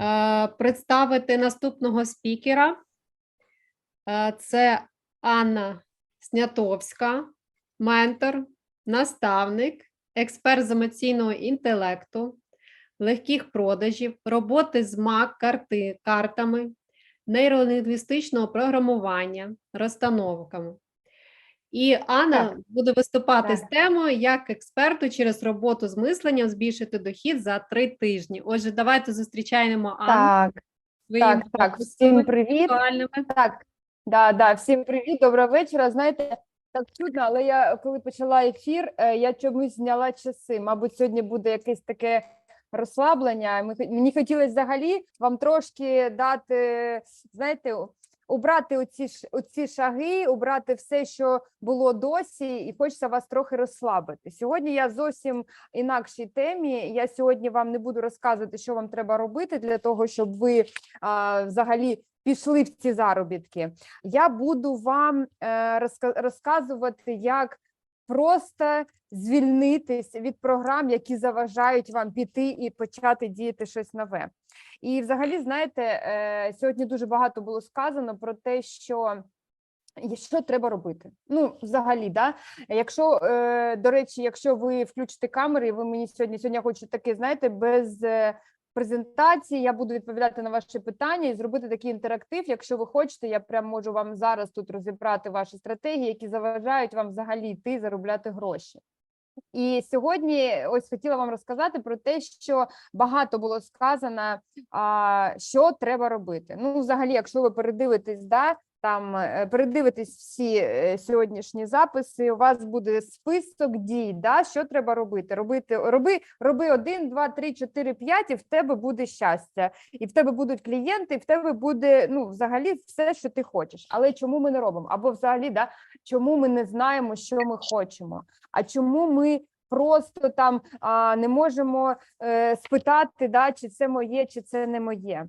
е, представити наступного спікера. Е, Це Анна Снятовська, ментор, наставник, експерт з емоційного інтелекту, легких продажів, роботи з МАК карти, картами, нейролінгвістичного програмування, розстановками. І Анна Так. буде виступати з темою, як експерту через роботу з мисленням збільшити дохід за три тижні. Отже, давайте зустрічаємо Анну Так, так, так. Всім привіт. Так, да, да, всім привіт, доброго вечора. Знаєте, так чудно, але я коли почала ефір, е, я чомусь зняла часи. Мабуть, сьогодні буде якесь таке розслаблення. Мені хотілося взагалі вам трошки дати, знаєте, убрати оці, оці шаги, убрати все, що було досі, і хочеться вас трохи розслабити. Сьогодні я зовсім інакшій темі. Я сьогодні вам не буду розказувати, що вам треба робити для того, щоб ви а, взагалі пішли в ці заробітки. Я буду вам е, розказувати, як просто звільнитись від програм, які заважають вам піти і почати діяти щось нове. І, взагалі, знаєте, е, сьогодні дуже багато було сказано про те, що. Що треба робити? Ну, взагалі, да. Якщо, е, до речі, якщо ви включите камери, ви мені сьогодні сьогодні хочу таке, знаєте, без е, презентації, я буду відповідати на ваші питання і зробити такий інтерактив. Якщо ви хочете, я прям можу вам зараз тут розібрати ваші стратегії, які заважають вам взагалі йти заробляти гроші. І сьогодні ось хотіла вам розказати про те, що багато було сказано, що треба робити. Ну, взагалі, якщо ви передивитесь, да, там е, передивитесь всі е, сьогоднішні записи, у вас буде список дій, да, що треба робити. Робити, роби, роби один, два, три, чотири, п'ять, і в тебе буде щастя, і в тебе будуть клієнти, і в тебе буде ну, взагалі все, що ти хочеш. Але чому ми не робимо? Або взагалі, да, чому ми не знаємо, що ми хочемо? А чому ми просто там а, не можемо е, спитати, да, чи це моє, чи це не моє?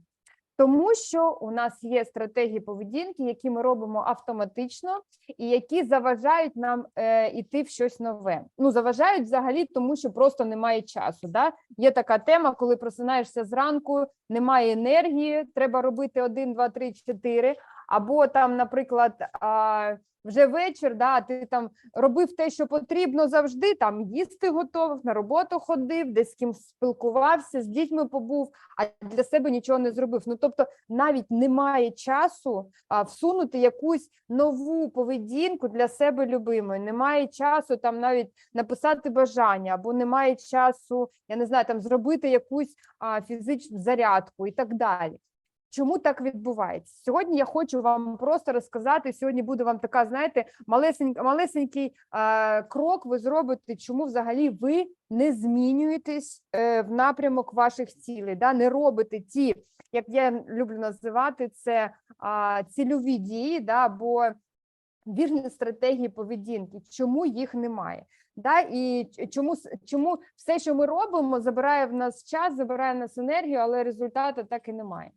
Тому що у нас є стратегії поведінки, які ми робимо автоматично, і які заважають нам е, іти в щось нове. Ну заважають взагалі, тому що просто немає часу. Да? Є така тема, коли просинаєшся зранку, немає енергії, треба робити один, два, три, чотири. Або там, наприклад, а, вже вечір, да, ти там робив те, що потрібно завжди. Там їсти готовив, на роботу ходив, десь з ким спілкувався, з дітьми побув, а для себе нічого не зробив. Ну тобто, навіть немає часу а, всунути якусь нову поведінку для себе любимої. Немає часу там навіть написати бажання, або немає часу, я не знаю, там зробити якусь а, фізичну зарядку і так далі. Чому так відбувається? Сьогодні я хочу вам просто розказати. Сьогодні буде вам така, знаєте, малесенький, малесенький е, крок. Ви зробите, чому взагалі ви не змінюєтесь е, в напрямок ваших цілей, да? не робите ті, як я люблю називати це а, цільові дії, да? або вірні стратегії поведінки. Чому їх немає? Да? І чому, чому все, що ми робимо, забирає в нас час, забирає в нас енергію, але результату так і немає.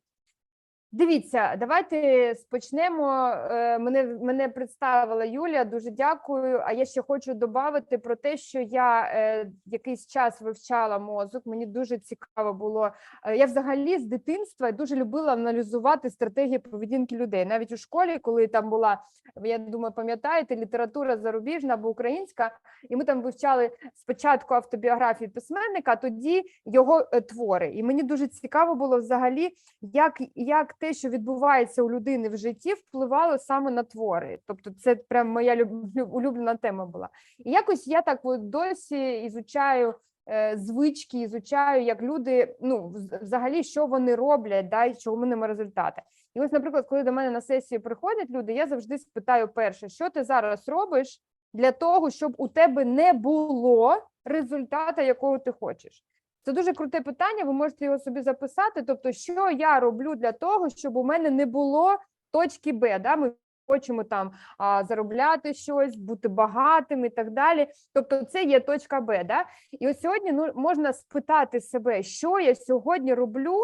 Дивіться, давайте спочнемо. Е, Мене мене представила Юлія. Дуже дякую. А я ще хочу додати про те, що я е, якийсь час вивчала мозок. Мені дуже цікаво було. Е, Я взагалі з дитинства дуже любила аналізувати стратегії поведінки людей. Навіть у школі, коли там була, я думаю, пам'ятаєте, література зарубіжна або українська, і ми там вивчали спочатку автобіографію письменника, а тоді його твори. І мені дуже цікаво було взагалі, як, як те, що відбувається у людини в житті, впливало саме на твори. Тобто, це прям моя люб- люб- улюблена тема була. І якось я так от досі ізучаю е, звички, ізучаю, як люди, ну, взагалі, що вони роблять, да, і чого ними результати. І ось, наприклад, коли до мене на сесію приходять люди, я завжди спитаю перше, що ти зараз робиш для того, щоб у тебе не було результата, якого ти хочеш. Це дуже круте питання. Ви можете його собі записати. Тобто, що я роблю для того, щоб у мене не було точки Б. Да? Ми хочемо там а, заробляти щось, бути багатим і так далі. Тобто, це є точка Б. Да? І ось сьогодні ну, можна спитати себе, що я сьогодні роблю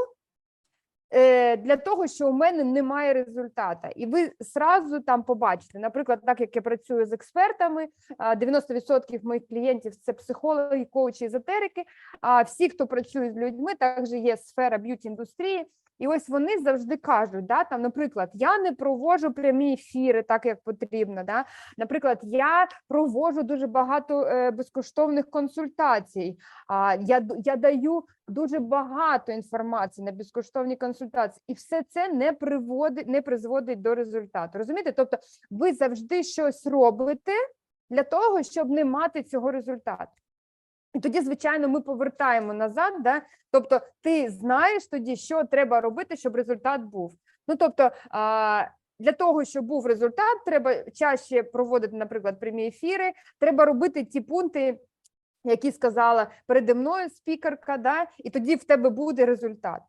для того, що у мене немає результату. І ви зразу там побачите, наприклад, так як я працюю з експертами, а, 90% моїх клієнтів це психологи, коучі, езотерики. А всі, хто працює з людьми, також є сфера б'юті індустрії. І ось вони завжди кажуть, да, там, наприклад, я не проводжу прямі ефіри так, як потрібно. Да? Наприклад, я проводжу дуже багато е, безкоштовних консультацій. А, я, я даю дуже багато інформації на безкоштовні консультації, і все це не приводить, не призводить до результату. Розумієте? Тобто, ви завжди щось робите для того, щоб не мати цього результату. І тоді, звичайно, ми повертаємо назад, да? тобто ти знаєш тоді, що треба робити, щоб результат був. Ну тобто, а, для того, щоб був результат, треба чаще проводити, наприклад, прямі ефіри, треба робити ті пункти, які сказала переді мною спікерка, да? і тоді в тебе буде результат.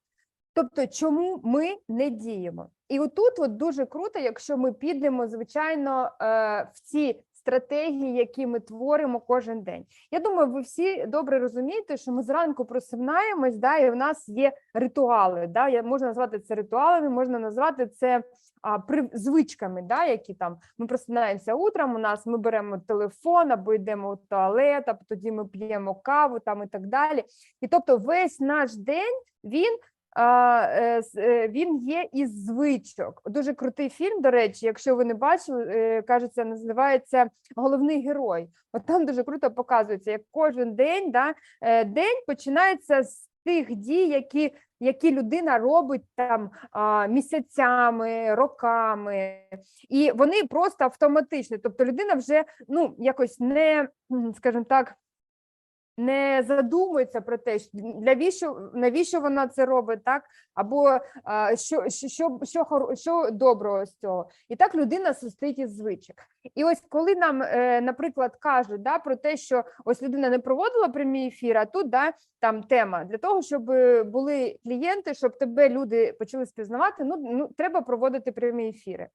Тобто, чому ми не діємо? І отут от дуже круто, якщо ми підемо, звичайно, е, в ці стратегії, які ми творимо кожен день. Я думаю, ви всі добре розумієте, що ми зранку просинаємось, да, і в нас є ритуали. Да, можна назвати це ритуалами, можна назвати це а, при, звичками, да, які там ми просинаємося утром. У нас ми беремо телефон або йдемо в туалет, а тоді ми п'ємо каву там і так далі. І тобто, весь наш день він. Е, е, він є із звичок. Дуже крутий фільм, до речі, якщо ви не бачили, е, кажеться, називається Головний герой. От там дуже круто показується, як кожен день да, день починається з тих дій, які, які людина робить там місяцями, роками, і вони просто автоматичні. Тобто людина вже ну якось не, скажімо так. Не задумується про те, що навіщо навіщо вона це робить, так або що, що, що, що, що доброго з цього, і так людина состоїть із звичок. І ось коли нам, е, наприклад, кажуть да, про те, що ось людина не проводила прямі ефіри, а тут да, там тема для того, щоб е, були клієнти, щоб тебе люди почали спізнавати, ну, ну треба проводити прямі ефіри.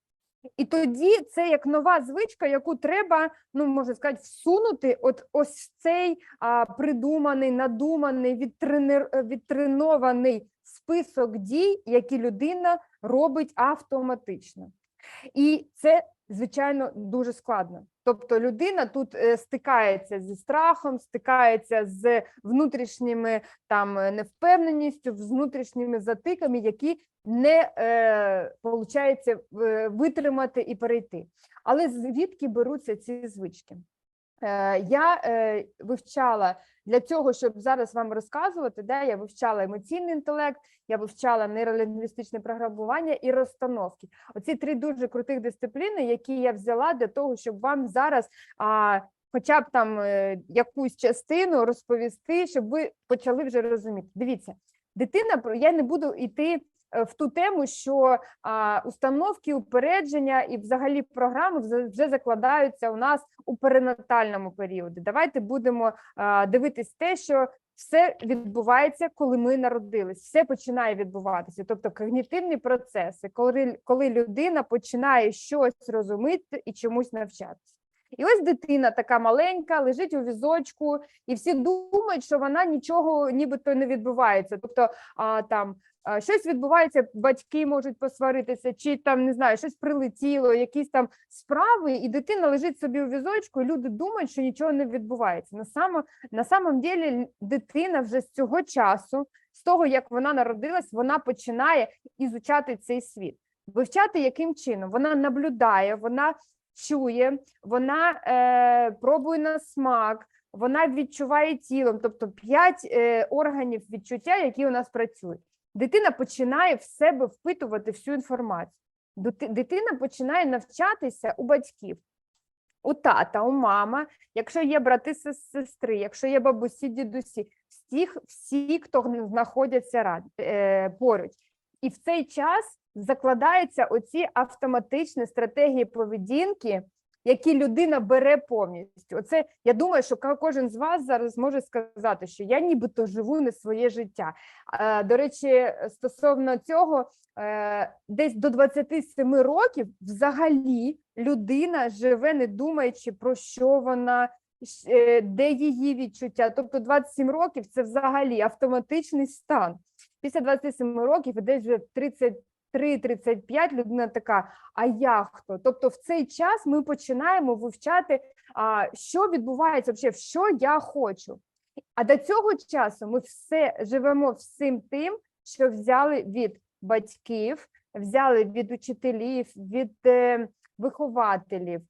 І тоді це як нова звичка, яку треба, ну можна сказати, всунути от ось цей а, придуманий, надуманий, відтренер, е, відтренований список дій, які людина робить автоматично. І це, звичайно, дуже складно. Тобто людина тут е, стикається зі страхом, стикається з внутрішніми там е, невпевненістю, з внутрішніми затиками, які не е, е, витримати і перейти. Але звідки беруться ці звички? Е, я е, вивчала для цього, щоб зараз вам розказувати, де я вивчала емоційний інтелект, я вивчала нейролінгвістичне програмування і розстановки. Оці три дуже крутих дисципліни, які я взяла для того, щоб вам зараз а, хоча б там е, якусь частину розповісти, щоб ви почали вже розуміти. Дивіться, дитина я не буду йти в ту тему, що установки, упередження і взагалі програми вже- закладаються у нас у перинатальному періоді. Давайте будемо дивитись те, що все відбувається, коли ми народились, все починає відбуватися. Тобто когнітивні процеси, коли, коли людина починає щось розуміти і чомусь навчатися. І ось дитина така маленька, лежить у візочку, і всі думають, що вона нічого нібито не відбувається. Тобто а, там а, щось відбувається, батьки можуть посваритися, чи там не знаю, щось прилетіло, якісь там справи, і дитина лежить собі у візочку, і люди думають, що нічого не відбувається. На само, на самом ділі дитина вже з цього часу, з того як вона народилась, вона починає ізучати цей світ. Вивчати яким чином? Вона наблюдає, вона чує, вона е, пробує на смак, вона відчуває тілом, тобто п'ять е, органів відчуття, які у нас працюють. Дитина починає в себе впитувати всю інформацію. Дитина починає навчатися у батьків, у тата, у мама, якщо є брати сестри, якщо є бабусі, дідусі, всіх, всі, хто знаходяться е, поруч. І в цей час закладаються оці автоматичні стратегії поведінки, які людина бере повністю. Оце я думаю, що кожен з вас зараз може сказати, що я нібито живу не своє життя. До речі, стосовно цього, е, десь до 27 років взагалі людина живе, не думаючи про що вона. е, Де її відчуття? Тобто 27 років це взагалі автоматичний стан. Після 27 років десь вже 33-35 людина така, а я хто? Тобто в цей час ми починаємо вивчати, що відбувається взагалі, що я хочу. А до цього часу ми все живемо всім тим, що взяли від батьків, взяли від учителів, від е, вихователів,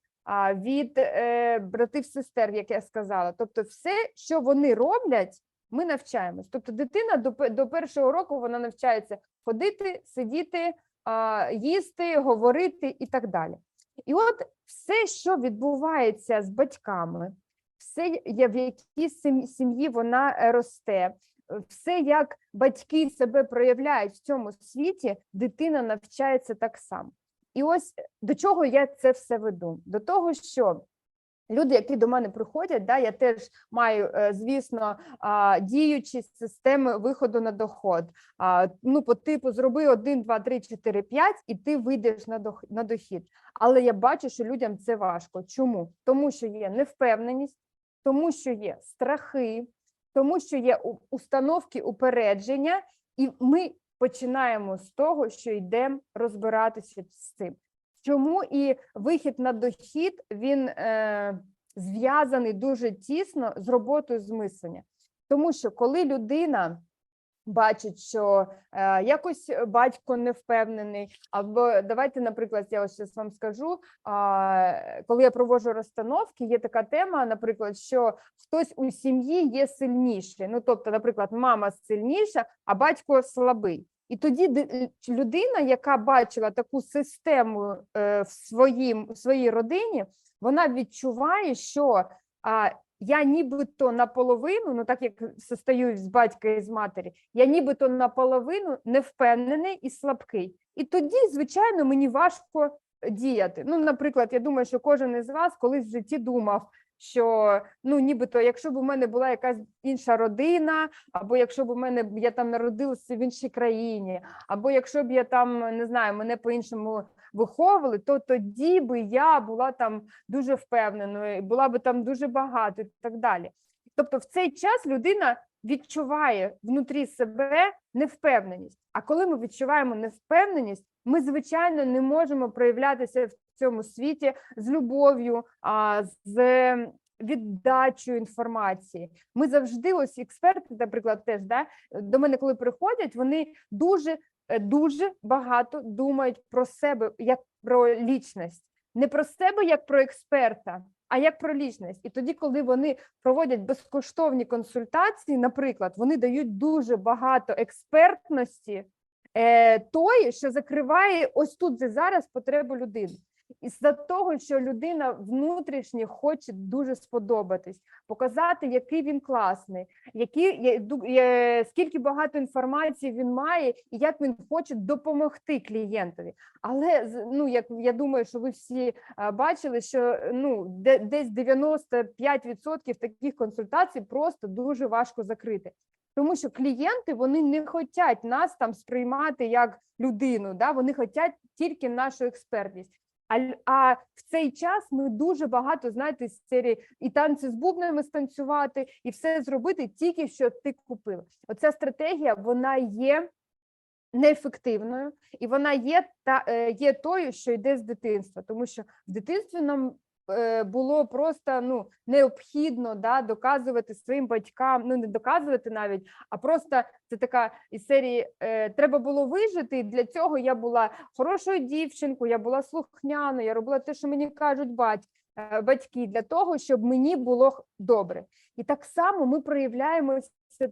від е, братів сестер, як я сказала. Тобто, все, що вони роблять, ми навчаємось. Тобто, дитина до, до першого року вона навчається ходити, сидіти, їсти, говорити і так далі. І от все, що відбувається з батьками, все, в якій сім'ї вона е, росте, все, як батьки себе проявляють в цьому світі, дитина навчається так само. І ось до чого я це все веду? До того, що люди, які до мене приходять, да, я теж маю, е, звісно, діючі системи виходу на доход. Ну, по типу, зроби 1, 2, 3, 4, 5, і ти вийдеш на дохід. Але я бачу, що людям це важко. Чому? Тому що є невпевненість, тому що є страхи, тому що є установки упередження, і ми починаємо з того, що йдемо розбиратися з цим. Чому і вихід на дохід він е, зв'язаний дуже тісно з роботою з мислення. Тому що коли людина бачить, що е, якось батько не впевнений, або давайте, наприклад, я ось щас вам скажу, а, коли я проводжу розстановки, є така тема, наприклад, що хтось у сім'ї є сильніший. Ну, тобто, наприклад, мама сильніша, а батько слабий. І тоді людина, яка бачила таку систему е, в своїм, в своїй родині, вона відчуває, що а, я нібито наполовину, ну так як состою з батька і з матері, я нібито наполовину не впевнений і слабкий. І тоді, звичайно, мені важко діяти. Ну, наприклад, я думаю, що кожен із вас колись в житті думав, що ну, нібито, якщо б у мене була якась інша родина, або якщо б у мене я там народилася в іншій країні, або якщо б я там не знаю, мене по-іншому виховували, то тоді би я була там дуже впевненою, була би там дуже багато і так далі. Тобто, в цей час людина відчуває внутрі себе невпевненість. А коли ми відчуваємо невпевненість, ми звичайно не можемо проявлятися в цьому світі з любов'ю, з віддачою інформації. Ми завжди, ось експерти, наприклад, теж да, до мене, коли приходять, вони дуже е, дуже багато думають про себе як про лічність, не про себе як про експерта, а як про лічність. І тоді, коли вони проводять безкоштовні консультації, наприклад, вони дають дуже багато експертності е, тої, що закриває ось тут зараз потребу людини. І за того, що людина внутрішньо хоче дуже сподобатись, показати, який він класний, які скільки багато інформації він має, і як він хоче допомогти клієнтові. Але ну як я думаю, що ви всі а, бачили, що ну де, десь 95% таких консультацій просто дуже важко закрити. Тому що клієнти вони не хочуть нас там сприймати як людину, да? вони хочуть тільки нашу експертність. А, а в цей час ми дуже багато знаєте з серії і танці з бубнами станцювати, і все зробити тільки що ти купила. Оця стратегія вона є неефективною, і вона є та е, є тою, що йде з дитинства, тому що в дитинстві нам було просто ну необхідно да, доказувати своїм батькам, ну не доказувати навіть, а просто це така із серії е, треба було вижити. І для цього я була хорошою дівчинкою, я була слухняною, я робила те, що мені кажуть батьки. Батьки для того, щоб мені було добре, і так само ми проявляємося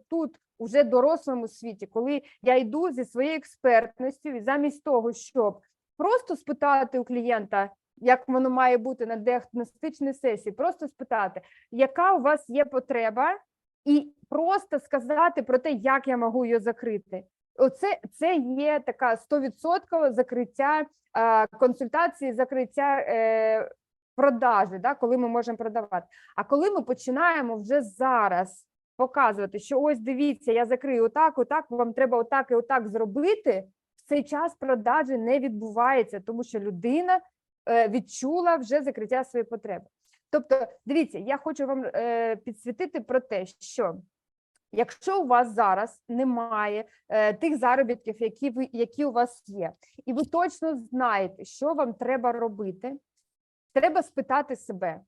тут уже дорослому світі, коли я йду зі своєю експертністю, і замість того, щоб просто спитати у клієнта, як воно має бути на діагностичній сесії, просто спитати, яка у вас є потреба, і просто сказати про те, як я можу її закрити. Оце це є така 100% закриття е, консультації, закриття е, продажі, да, коли ми можемо продавати. А коли ми починаємо вже зараз показувати, що ось дивіться, я закрию отак, отак, вам треба отак і отак зробити. В цей час продажі не відбувається, тому що людина відчула вже закриття своєї потреби. Тобто, дивіться, я хочу вам е, підсвітити про те, що Якщо у вас зараз немає е, тих заробітків, які ви які у вас є, і ви точно знаєте, що вам треба робити, треба спитати себе: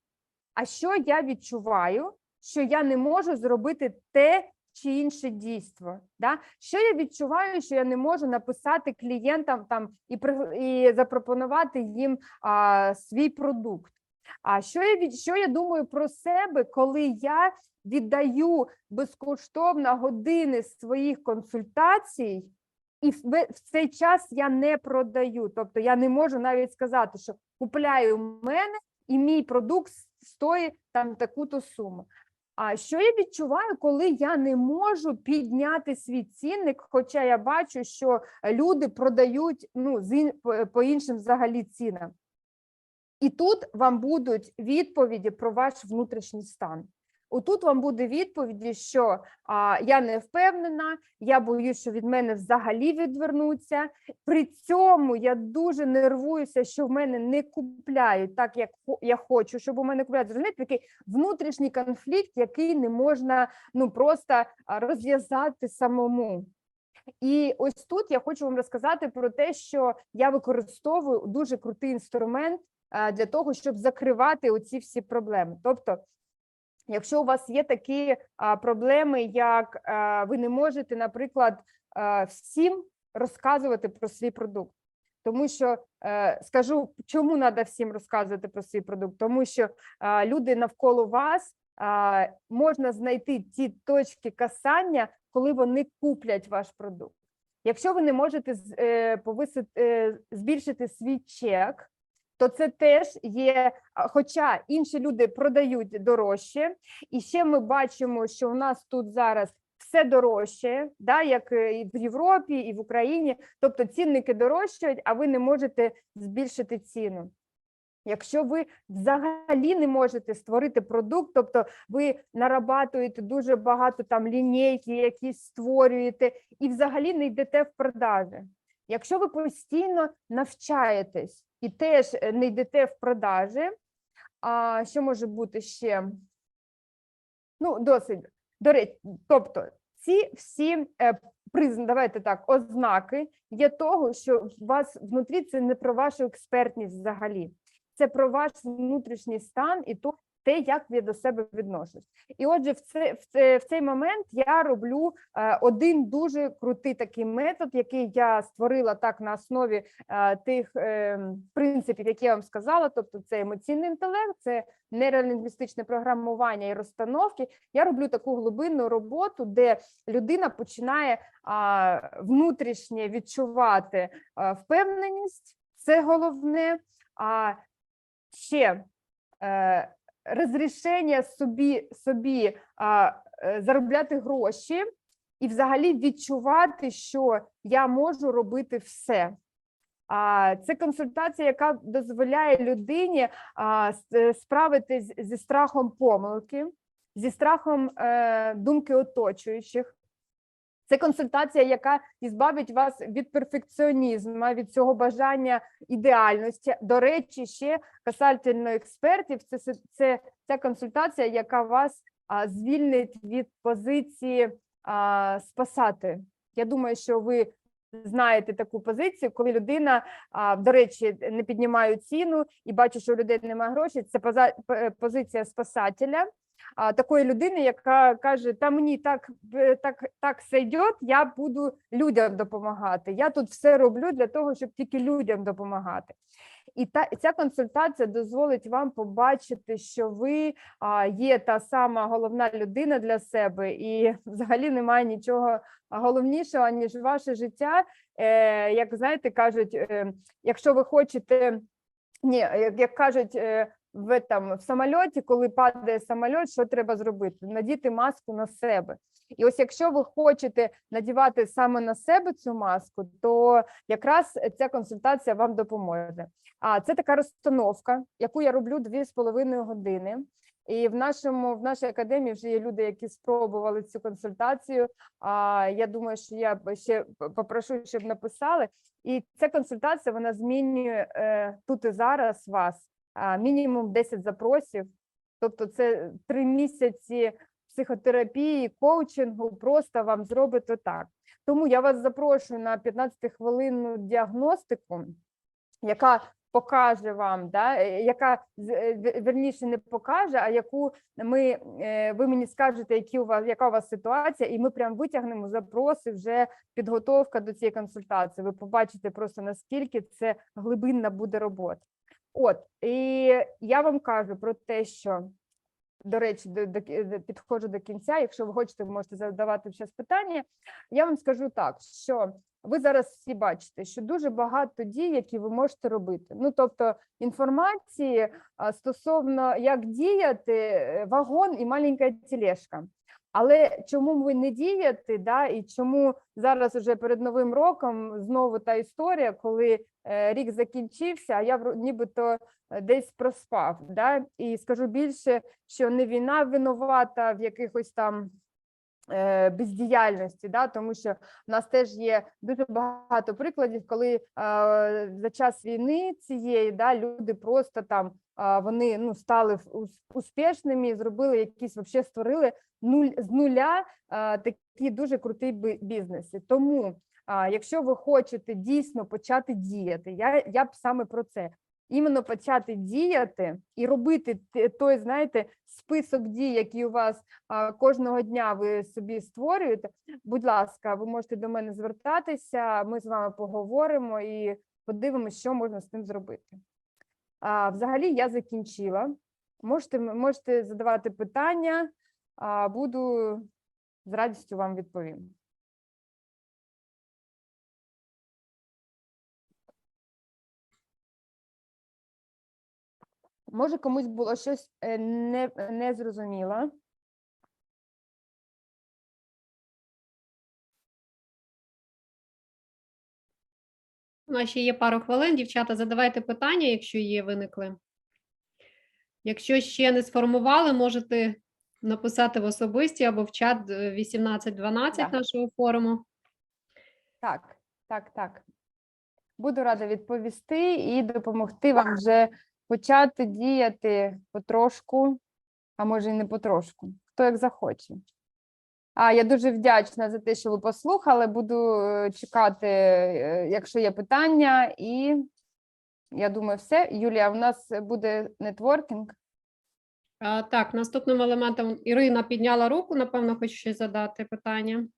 а що я відчуваю, що я не можу зробити те чи інше дійство? Да? Що я відчуваю, що я не можу написати клієнтам там і і запропонувати їм а, свій продукт? А що я що я думаю про себе, коли я віддаю безкоштовно години своїх консультацій, і в цей час я не продаю. Тобто я не можу навіть сказати, що купляю мене, і мій продукт стоїть там таку-то суму. А що я відчуваю, коли я не можу підняти свій цінник, хоча я бачу, що люди продають ну, по- іншим взагалі цінам. І тут вам будуть відповіді про ваш внутрішній стан. Отут вам буде відповіді, що а, я не впевнена, я боюсь, що від мене взагалі відвернуться. При цьому я дуже нервуюся, що в мене не купляють так, як я хочу, щоб у мене купляють. Розумієте, такий внутрішній конфлікт, який не можна ну просто розв'язати самому. І ось тут я хочу вам розказати про те, що я використовую дуже крутий інструмент для того, щоб закривати оці всі проблеми. Тобто, якщо у вас є такі проблеми, як ви не можете, наприклад, всім розказувати про свій продукт. Тому що е, скажу, чому треба всім розказувати про свій продукт, тому що люди навколо вас можна знайти ті точки касання, коли вони куплять ваш продукт. Якщо ви не можете е, повисити, е, збільшити свій чек, то це теж є. Хоча інші люди продають дорожче, і ще ми бачимо, що у нас тут зараз все дорожче, да, як е, і в Європі, і в Україні. Тобто цінники дорожчають, а ви не можете збільшити ціну. Якщо ви взагалі не можете створити продукт, тобто ви нарабатуєте дуже багато там лінійки, якісь створюєте, і взагалі не йдете в продажі. Якщо ви постійно навчаєтесь і теж е, не йдете в продажі, а що може бути ще? Ну, досить. До речі, тобто ці всі е, призн, давайте так, ознаки є того, що у вас внутрі це не про вашу експертність взагалі, це про ваш внутрішній стан і то, те, як я до себе відношусь. І отже, в, це, в, це, в цей момент я роблю е, один дуже крутий такий метод, який я створила так на основі е, тих е, принципів, які я вам сказала. Тобто, це емоційний інтелект, це нейролінгвістичне програмування і розстановки. Я роблю таку глибинну роботу, де людина починає внутрішнє відчувати впевненість. Це головне. А ще е, розрішення собі, собі а, е, заробляти гроші і взагалі відчувати, що я можу робити все. А це консультація, яка дозволяє людині а, е, справитись зі страхом помилки, зі страхом е, думки оточуючих. Це консультація, яка ізбавить вас від перфекціонізму, від цього бажання ідеальності. До речі, ще касательно експертів, це, це, ця консультація, яка вас а, звільнить від позиції а, спасати. Я думаю, що ви знаєте таку позицію, коли людина, а, до речі, не піднімає ціну і бачу, що у людей немає грошей. Це позиція спасателя. Такої людини, яка каже: Та мені так, е, так, так сойдет, я буду людям допомагати. Я тут все роблю для того, щоб тільки людям допомагати. І та ця консультація дозволить вам побачити, що ви а, є та сама головна людина для себе, і взагалі немає нічого головнішого ніж ваше життя. Е, як знаєте, кажуть, е, якщо ви хочете, ні, як, як кажуть. Е, в, там, в самольоті, коли падає самольот, що треба зробити? Надіти маску на себе. І ось якщо ви хочете надівати саме на себе цю маску, то якраз ця консультація вам допоможе. А це така розстановка, яку я роблю дві з половиною години. І в нашому в нашій академії вже є люди, які спробували цю консультацію. А я думаю, що я ще попрошу, щоб написали. І ця консультація вона змінює е, тут і зараз вас мінімум 10 запросів. Тобто, це три місяці психотерапії, коучингу, просто вам зробить отак. Тому я вас запрошую на 15-хвилинну діагностику, яка покаже вам, да, е, яка е, ве- верніше не покаже, а яку ми е, ви мені скажете, які у вас яка у вас ситуація, і ми прям витягнемо запроси вже підготовка до цієї консультації. Ви побачите просто наскільки це глибинна буде робота. От і я вам кажу про те, що до речі, до, до, підходжу до кінця. Якщо ви хочете, ви можете задавати зараз питання. Я вам скажу так, що ви зараз всі бачите, що дуже багато дій, які ви можете робити. Ну тобто інформації стосовно як діяти, е, вагон і маленька тележка. Але чому ви не діяти, да, і чому зараз уже перед новим роком знову та історія, коли е, рік закінчився, а я нібито е, десь проспав. Да? І скажу більше, що не війна винувата в якихось там е, бездіяльності, да? тому що в нас теж є дуже багато прикладів, коли е, за час війни цієї да, люди просто там вони ну, стали успішними, зробили якісь вообще створили нуль з нуля такі дуже крутий бі- бізнеси. Тому, якщо ви хочете дійсно почати діяти, я, я б саме про це. Іменно почати діяти і робити той, знаєте, список дій, які у вас кожного дня ви собі створюєте. Будь ласка, ви можете до мене звертатися. Ми з вами поговоримо і подивимося, що можна з тим зробити. А, взагалі, я закінчила. Можете, можете задавати питання, а, буду з радістю вам відповім. Може, комусь було щось е, не, не зрозуміло. У нас ще є пару хвилин. Дівчата, задавайте питання, якщо є, виникли. Якщо ще не сформували, можете написати в особисті або в чат е, 1812 Да. нашого форуму. Так, так, так. Буду рада відповісти і допомогти вам вже почати діяти потрошку, а може і не потрошку, хто як захоче. А я дуже вдячна за те, що ви послухали. Буду е, чекати, е, якщо є питання, і я думаю, все. Юлія, у нас буде нетворкінг. А, так, наступним елементом Ірина підняла руку, напевно, хоче щось задати питання.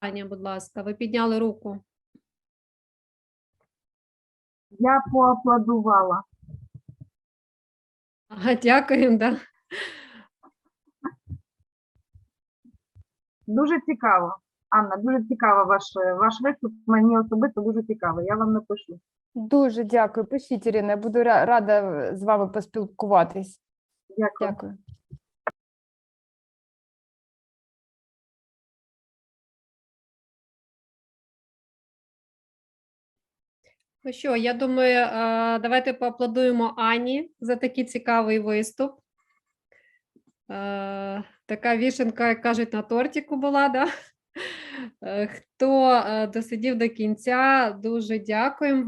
Аня, будь ласка, ви підняли руку. Я поаплодувала. Ага, дякуємо, да. Дуже цікаво. Анна, дуже цікаво ваш, ваш виступ. Мені особисто дуже цікаво. Я вам напишу. Дуже дякую. Пишіть, Ірина, я буду рада е, з вами поспілкуватись. Дякую. Дякую. Ну що, я думаю, е, давайте поаплодуємо Ані за такий цікавий виступ. Така вішенка, як кажуть, на тортику була, да? Е, Хто е, досидів до кінця, дуже дякуємо.